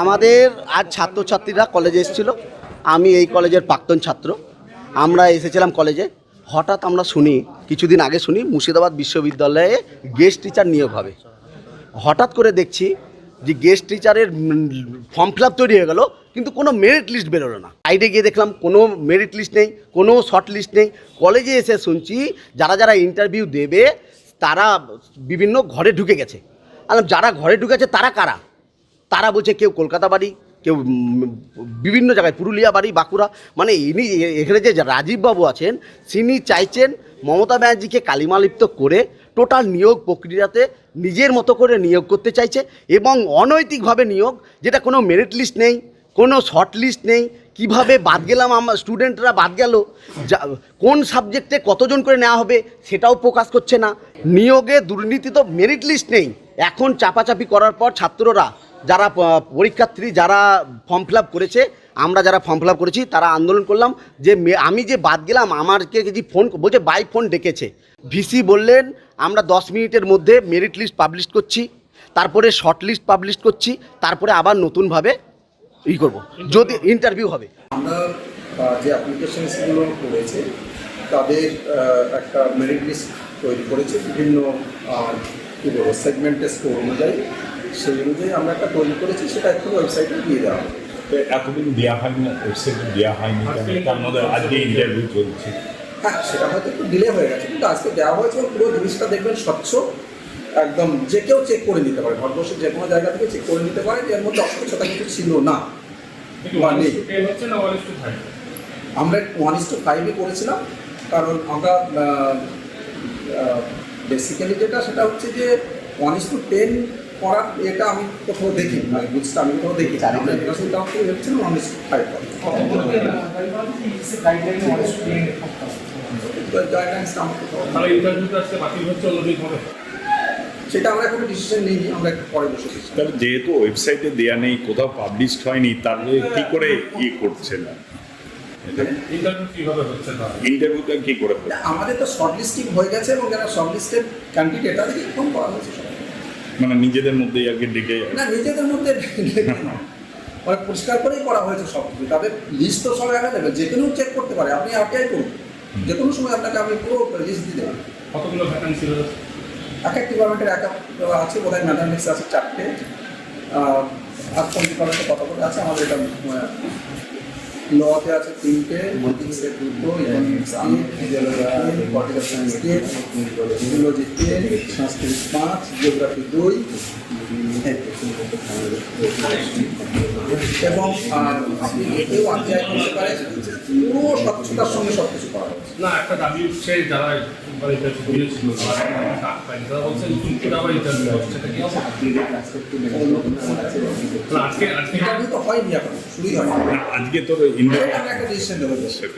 আমাদের আজ ছাত্রছাত্রীরা কলেজে এসেছিল। আমি এই কলেজের প্রাক্তন ছাত্র। আমরা এসেছিলাম কলেজে। হঠাৎ আমরা শুনি, কিছুদিন আগে শুনি, মুর্শিদাবাদ বিশ্ববিদ্যালয়ে গেস্ট টিচার নিয়োগ হবে। হঠাৎ করে দেখছি যে গেস্ট টিচারের ফর্ম ফিল তৈরি হয়ে গেল, কিন্তু কোনো মেরিট লিস্ট বেরোলো না। সাইডে গিয়ে দেখলাম, কোনো মেরিট লিস্ট নেই, কোনো শর্ট লিস্ট নেই। কলেজে এসে শুনছি, যারা যারা ইন্টারভিউ দেবে, তারা বিভিন্ন ঘরে ঢুকে গেছে। আর যারা ঘরে ঢুকেছে তারা কারা? তারা বলছে, কেউ কলকাতা বাড়ি, কেউ বিভিন্ন জায়গায়, পুরুলিয়া বাড়ি, বাঁকুড়া। মানে ইনি এখানে যে রাজীববাবু আছেন, তিনি চাইছেন মমতা ব্যানার্জিকে কালিমালিপ্ত করে টোটাল নিয়োগ প্রক্রিয়াতে নিজের মতো করে নিয়োগ করতে চাইছে এবং অনৈতিকভাবে নিয়োগ, যেটা কোনো মেরিট লিস্ট নেই, কোনো শর্ট লিস্ট নেই, কীভাবে বাদ গেলাম আমার স্টুডেন্টরা বাদ গেল, যা, কোন সাবজেক্টে কতজন করে নেওয়া হবে সেটাও প্রকাশ করছে না। নিয়োগে দুর্নীতি তো মেরিট লিস্ট নেই। এখন চাপাচাপি করার পর ছাত্ররা, যারা পরীক্ষার্থী, যারা ফর্ম ফিল করেছে আমরা যারা ফর্ম ফিল করেছি, তারা আন্দোলন করলাম। যে আমি যে বাদ গেলাম, আমারকে যে ফোন বলছে বাই ফোন ডেকেছে। ভিসি বললেন, আমরা দশ মিনিটের মধ্যে মেরিট লিস্ট পাবলিশ করছি, তারপরে শর্ট লিস্ট পাবলিশ করছি, তারপরে আবার নতুনভাবে ই করব। যদি ইন্টারভিউ হবে। আমরা যে অ্যাপ্লিকেশনসগুলো করেছে, তাদের একটা মেরিট লিস্ট তৈরি করেছে বিভিন্ন কী বলব সেগমেন্টের স্কোর অনুযায়ী। সেই অনুযায়ী আমরা একটা তৈরি করেছি, সেটা একটু ওয়েবসাইটে দিয়ে দেওয়া হবে। এতদিন দেওয়া হয়নি না ওয়েবসাইটে দেওয়া হয়নি তার মধ্যে আজকে ইন্টারভিউ চলছে। হ্যাঁ সেটা হয়তো একটু ডিলে হয়ে গেছে কিন্তু আজকে দেওয়া হয়েছে পুরো জিনিসটা দেখবেন স্বচ্ছ একদম যে কেউ চেক করে নিতে পারে ভারতবর্ষের যে কোনো জায়গা থেকে চেক করে নিতে পারে যে এর মধ্যে অস্বচ্ছতা কিছু ছিল না বা নেই। আমরা ওয়ান ইস টু ফাইভে করেছিলাম কারণ আমরা বেসিক্যালি যেটা সেটা হচ্ছে যে ওয়ান ইস টু টেন করার এটা আমি কোথাও দেখি মানে বুঝতে আমি কোথাও দেখি আমরা এডুকেশন কাউন্ট থেকে ভেবেছিলাম ওয়ান ইস টু ফাইভ গাইডলাইন্সটা আমরা কোথাও তাহলে ইন্টারভিউটা আজকে বাতিল হচ্ছে অন্যদিন হবে সেটা আমরা কোনো ডিসিশন নিইনি আমরা একটু পরে বসে দিচ্ছি তবে যেহেতু ওয়েবসাইটে দেওয়া নেই কোথাও পাবলিশড হয়নি তাহলে কি করে ইয়ে করছে না ইন্টারভিউ কীভাবে হচ্ছে না ইন্টারভিউটা কি করে আমাদের তো শর্ট লিস্টিং হয়ে গেছে এবং যারা শর্ট লিস্টের ক্যান্ডিডেট তাদেরকে ইনফর্ম করা হয়েছে মানে নিজেদের মধ্যেই আগে ডেকে যায়। না নিজেদের মধ্যে। মানে পরিষ্কার করেই করা হয়েছে সব কিছু তাদের লিস্ট তো সব অ্যাভেলেবেল যে কোনো চেক করতে পারে। আপনি অ্যাপ্লাই করুন। যে কোনো সময় আপনাকে আমি পুরো লিস্ট দিয়ে দেবো। কতগুলো ভ্যাকান্সি এক এক ডিপার্টমেন্টের এক এক আছে বোধহয় ম্যাথামেটিক্স আছে চারটে। আর কোন ডিপার্টমেন্টে কত করে আছে আমাদের এটা লতে আছে তিনটে মার্কিংসের দুটো ইকোনমিক্স তিন পলিটিক্যাল সায়েন্স ফিজিওলজি তিন সংস্কৃত পাঁচ জিওগ্রাফি দুই এবং আহ, আপনি এতেও অধ্যায় করতে পারেন পুরো স্বচ্ছতার সঙ্গে সব কিছু করা হয়েছে না একটা দাবি উঠছে যারা? আজকে আজকে হয়নি এখন শুরুই হয়নি আজকে তোর